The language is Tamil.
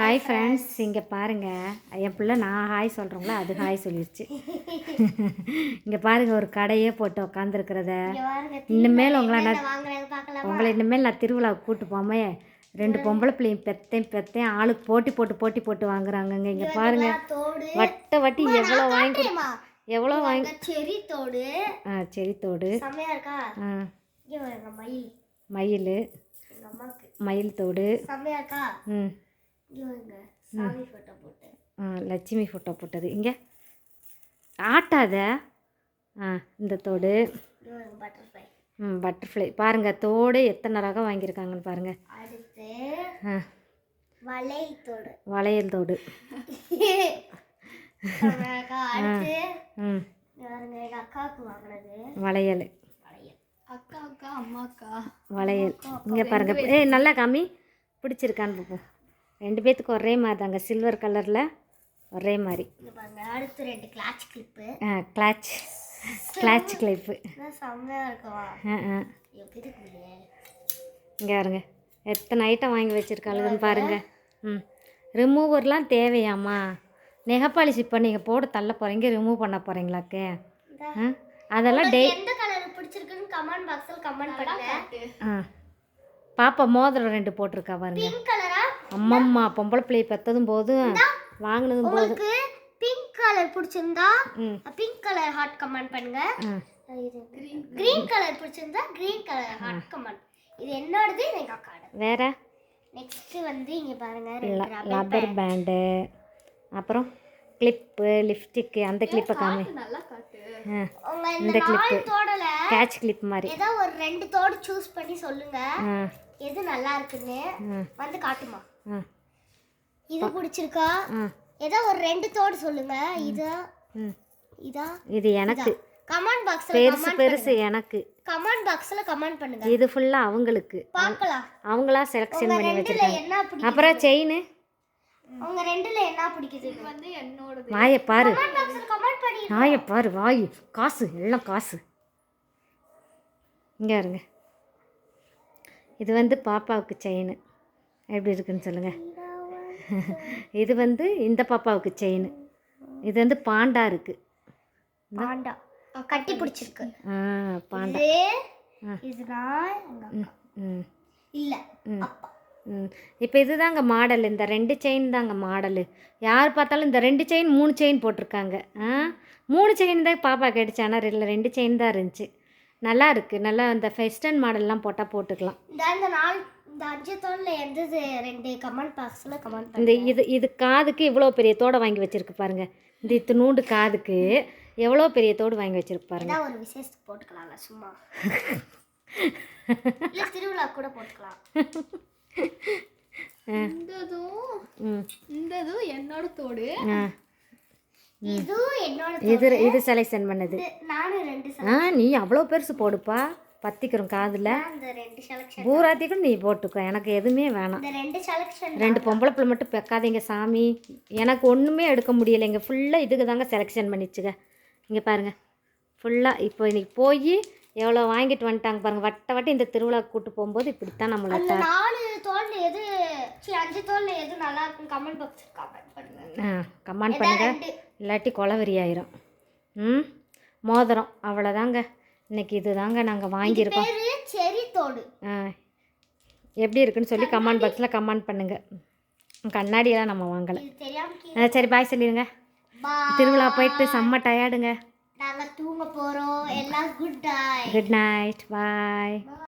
ஹாய் ஃப்ரெண்ட்ஸ் இங்கே பாருங்கள் என் பிள்ளை நான் ஹாய் சொல்கிறோங்களோ அது ஹாய் சொல்லிடுச்சு இங்கே பாருங்கள் ஒரு கடையே போட்டு உக்காந்துருக்கிறத. இனிமேல் உங்களை நான் உங்களை இனிமேல் நான் திருவிழாவுக்கு கூட்டு போமே ரெண்டு பொம்பளை பிள்ளையும் பெத்தேன் பெத்தேன் ஆளுக்கு போட்டி போட்டு போட்டி போட்டு வாங்குறாங்கங்க. இங்கே பாருங்கள் தோடு. வட்ட வட்டி எவ்வளோ வாங்கி எவ்வளோ வாங்கி செரி தோடு. ஆ செம்மையா இருக்கா? ஆ. மயில். மயில். மயில் தோடு. ம். ஆ லட்சுமி ஃபோட்டோ போட்டது. இங்கே ஆட்டாத. ஆ இந்த தோடு. பட்டர்ஃப்ளை ம் பட்டர்ஃப்ளை பாருங்கள் தோடு எத்தனை ரகம் வாங்கியிருக்காங்கன்னு பாருங்கள் ஆ. வளை தோடு. வளையல் தோடு. ம். வளையல். வளையல். அக்கா அக்கா அம்மா அக்கா வளையல் இங்கே பாருங்கள் ஏய் நல்லா காமி. பிடிச்சிருக்கான்னு பார்ப்போம் ரெண்டு பேத்துக்கும் ஒரே மாதிரி தாங்க சில்வர் கலரில் ஒரே மாதிரி. இங்க பாருங்க அடுத்து ரெண்டு கிளாச் கிளிப்பு ஆ கிளாச் கிளாச் கிளிப்பு இங்கே பாருங்க எத்தனை ஐட்டம் வாங்கி வச்சுருக்காளுன்னு பாருங்க. ம் ரிமூவர்லாம் தேவையாம்மா. நெகப்பாலிஷ் இப்போ நீங்கள் போட தள்ள போகிறீங்க ரிமூவ் பண்ண போகிறீங்களாக்கே ஆ அதெல்லாம் டே எந்த கலர் பிடிச்சிருக்குன்னு கமெண்ட் பாக்ஸ்ல கமெண்ட் பண்ணுங்க. ஆ. பாப்பா மோதிரம் ரெண்டு போட்டிருக்கா பாருங்க. பிங்க் கலரா அம்மம்மா பொம்பளை பிள்ளை பெற்றதும் போதும் வாங்கினதும் போதும் பிங்க் கலர் பிடிச்சிருந்தா பிங்க் கலர் ஹார்ட் கமெண்ட் பண்ணுங்க. கிரீன் கலர் பிடிச்சிருந்தா கிரீன் கலர் ஹார்ட் கமெண்ட் இது என்னோடது இது எங்க அக்காடு வேற? நெக்ஸ்ட் வந்து இங்க பாருங்க ரப்பர் பேண்டு அப்புறம் கிளிப்பு லிப்ஸ்டிக்கு அந்த கிளிப்பை காமி. இந்த தோடல கேட்ச் கிளிப் மாதிரி. ஏதோ ஒரு ரெண்டு தோடு சூஸ் பண்ணி சொல்லுங்க. எது நல்லா இருக்குன்னு ம். வந்து காட்டுமா. இது பிடிச்சிருக்கா? ஆ ஏதோ ஒரு ரெண்டு தோடு சொல்லுங்க. இதா? ம். இதா? இது எனக்கு. கமெண்ட் பாக்ஸ்ல பெருசு பெருசு எனக்கு. கமெண்ட் பாக்ஸ்ல கமெண்ட் பண்ணுங்க. இது ஃபுல்லாக அவங்களுக்கு. பார்க்கலாம். அவங்களா செலெக்ஷன் பண்ணி வச்சிருக்காங்க. அப்புறம் செயின் உங்க ரெண்டுல என்ன பிடிக்குது? வந்து என்னோடது. வாயை பாரு. கமெண்ட் பாக்ஸ்ல கமெண்ட் பண்ணி வாயை பாரு வாய். காசு எல்லாம் காசு. இங்கே இருங்க இது வந்து பாப்பாவுக்கு செயின். எப்படி இருக்குன்னு சொல்லுங்கள் இது வந்து இந்த பாப்பாவுக்கு செயின். இது வந்து பாண்டா இருக்குது பாண்டா. கட்டி பிடிச்சிருக்கு. ஆ பாண்டா. இப்போ இதுதாங்க மாடல். இந்த ரெண்டு செயின் தாங்க மாடலு. யார் பார்த்தாலும் இந்த ரெண்டு செயின் மூணு செயின் போட்டிருக்காங்க. ஆ? மூணு செயின் தான் பாப்பா கேட்டுச்சு. ஆனால் இல்லை ரெண்டு செயின் தான் இருந்துச்சு. நல்லா இருக்குது நல்லா இந்த ஃபெஸ்டர்ன் மாடல்லாம் போட்டால் போட்டுக்கலாம். இந்த இந்த நாலு இந்த அஞ்சு தோல்ல எந்தது ரெண்டு கமெண்ட் பாக்ஸ்ல கமெண்ட் இந்த இது இது காதுக்கு இவ்வளோ பெரிய தோடை வாங்கி வச்சிருக்கு பாருங்க. இந்த இத்தினூண்டு காதுக்கு எவ்வளோ பெரிய தோடு வாங்கி வச்சிருக்கு பாருங்க. ஒரு விசேஷத்துக்கு போட்டுக்கலாம்ல சும்மா. இல்ல திருவிழா கூட போட்டுக்கலாம். இந்ததும் இந்ததும் என்னோட தோடு. இது இது செலெக்ஷன் பண்ணது. ஆ நீ அவ்வளோ பெருசு போடுப்பா. பத்திக்கிறோம் காதில். பூராத்திக்கும் நீ போட்டுக்கோ. எனக்கு எதுவுமே வேணாம். ரெண்டு பொம்பளை பிள்ளை மட்டும் பெக்காதீங்க சாமி. எனக்கு ஒன்றுமே எடுக்க முடியலைங்க ஃபுல்லாக இதுக்கு தாங்க செலெக்ஷன் பண்ணிச்சுங்க. இங்கே பாருங்கள் ஃபுல்லாக இப்போ இன்னைக்கு போய் எவ்வளோ வாங்கிட்டு வந்துட்டாங்க பாருங்கள் வட்ட வட்ட இந்த திருவிழாக்கு கூட்டு போகும்போது இப்படித்தான் நம்மளை அந்த நாலு தோல்ல எது அஞ்சு தோல்ல எது நல்லா இருக்கும் கமெண்ட் பாக்ஸ் கமெண்ட் பண்ணுங்க. கமெண்ட் பண்ணுங்க. ரெண்டு இல்லாட்டி கொலவெறி ஆயிரும் ம்? மோதிரம். அவ்வளோதாங்க. இன்னைக்கு இது தாங்க நாங்கள் வாங்கியிருக்கோம். செரி தோடு ஆ. எப்படி இருக்குன்னு சொல்லி கமெண்ட் பாக்ஸில் கமெண்ட் பண்ணுங்கள் கண்ணாடியெல்லாம் நம்ம வாங்கலை. ஆ, சரி பாய் சொல்லிடுங்க திருவிழா போயிட்டு செம்ம டயர்டுங்க. நாங்க தூங்க போறோம். எல்லாம் good day good night. Bye.